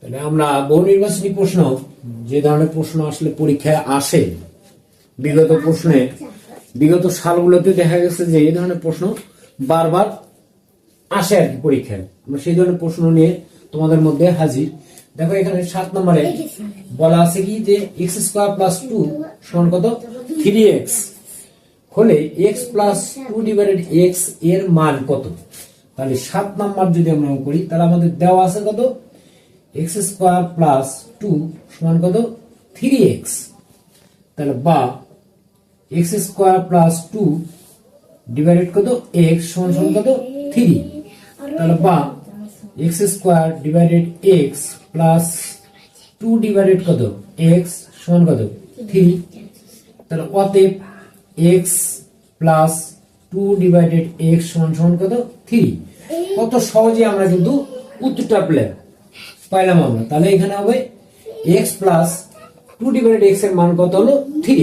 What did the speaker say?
তাহলে আমরা বহু নির্বাচনী প্রশ্ন, যে ধরনের প্রশ্ন আসলে পরীক্ষায় আসে, বিগত প্রশ্নে, বিগত সালগুলোতে দেখা গেছে যে এই ধরনের প্রশ্ন বারবার আসে আর কি পরীক্ষায়। আমরা সেই ধরনের প্রশ্ন নিয়ে তোমাদের মধ্যে হাজির। দেখো এখানে সাত নম্বরে বলা আছে কি যে এক্স স্কোয়ার প্লাস টু সমান কত? থ্রি এক্স হলে এক্স প্লাস টু ডিভাইডেড এক্সের মান কত? তাহলে সাত নাম্বার যদি আমরা করি, তাহলে আমাদের দেওয়া আছে কত? এক্স স্কোয়ার প্লাস টু সমান কত? Three X. তাহলে বা X square plus two divided কত? এক্স সমান সমান কত? থ্রি। তাহলে বা X square divided X plus two divided কত? এক্স সমান কত? থ্রি। তাহলে অতএব X plus two divided X সমান সমান কত? থ্রি। কত সহজে আমরা কিন্তু উত্তরটা পেলাম। পাইলাম আমরা। তাহলে এখানে হবে এক্স প্লাস টু ডিভাইডেড এক্সের মান কত হলো থ্রি